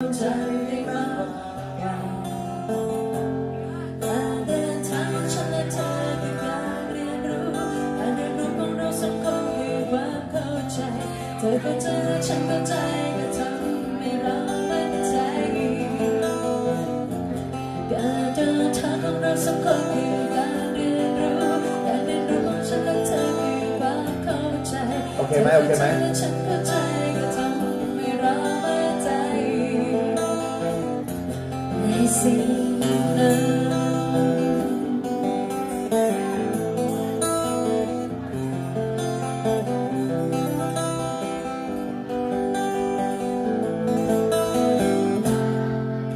เดินทางของฉันและเธอการเรียนรู้การเรียนรู้ของเราสองคนคือความเข้าใจเธอเข้าใจและฉันเข้าใจก็ทำให้เรามั่ใจการเดินทางของเราสองคนคือการเรียนรู้การเรียนรู้ของฉันและเธอคือความเข้าใจโอเคไหมโอเคไหม สิ่งนั้น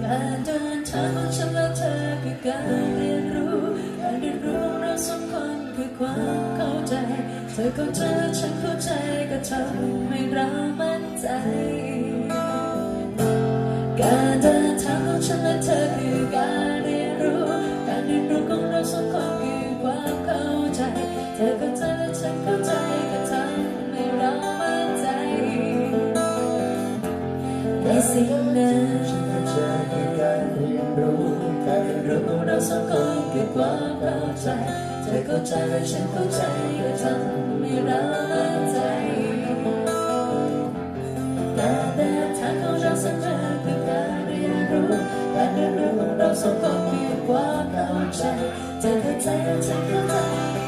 การเดินทางของฉันและเธอคือการเรียนรู้การเรียนรู้เราสองคนคือความเข้าใจเธอเข้าใจและฉันเข้าใจก็ทำให้เรามั่นใจการเดิน ฉันและเธอคือการเรียนรู้ การเรียนรู้ของเราสองคนคือความเข้าใจ เธอเข้าใจและฉันเข้าใจก็ทำให้เรามั่นใจในสิ่งนั้นฉันเจอคือการเรียนรู้ การเรียนรู้ของเราสองคนคือความเข้าใจ เธอเข้าใจและฉันเข้าใจก็ทำให้เรามั่นใจ เรียนรู้ของเราสอ